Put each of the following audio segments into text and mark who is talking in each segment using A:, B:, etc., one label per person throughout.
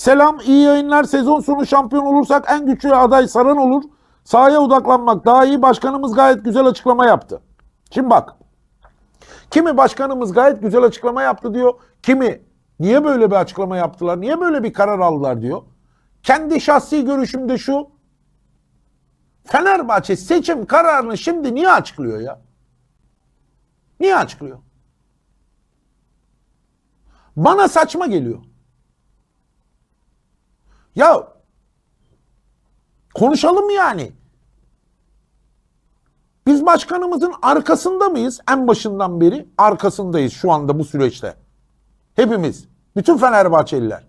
A: Selam, iyi yayınlar. Sezon sonu şampiyon olursak en güçlü aday Saran olur. Sahaya odaklanmak daha iyi. Başkanımız gayet güzel açıklama yaptı. Şimdi bak. Kimi başkanımız gayet güzel açıklama yaptı diyor. Kimi niye böyle bir açıklama yaptılar? Niye böyle bir karar aldılar diyor. Kendi şahsi görüşüm de şu. Fenerbahçe seçim kararını şimdi niye açıklıyor ya? Niye açıklıyor? Bana saçma geliyor. Ya konuşalım yani. Biz başkanımızın arkasında mıyız? En başından beri arkasındayız şu anda bu süreçte. Hepimiz. Bütün Fenerbahçeliler.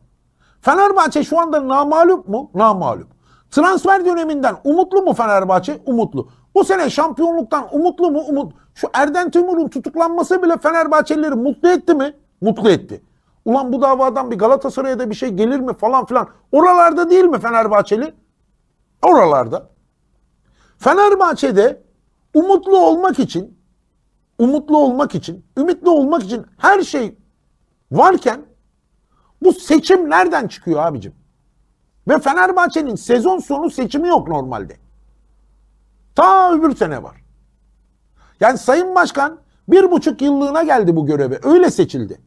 A: Fenerbahçe şu anda namalup mu? Namalup. Transfer döneminden umutlu mu Fenerbahçe? Umutlu. Bu sene şampiyonluktan umutlu mu? Umut. Şu Erden Timur'un tutuklanması bile Fenerbahçelileri mutlu etti mi? Mutlu etti. Ulan bu davadan bir Galatasaray'a da bir şey gelir mi falan filan. Oralarda değil mi Fenerbahçeli? Oralarda. Fenerbahçe'de umutlu olmak için, umutlu olmak için, ümitli olmak için her şey varken bu seçim nereden çıkıyor abicim? Ve Fenerbahçe'nin sezon sonu seçimi yok normalde. Ta öbür sene var. Yani Sayın Başkan bir buçuk yıllığına geldi bu göreve. Öyle seçildi.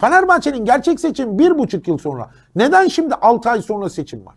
A: Fenerbahçe'nin gerçek seçim bir buçuk yıl sonra. Neden şimdi altı ay sonra seçim var?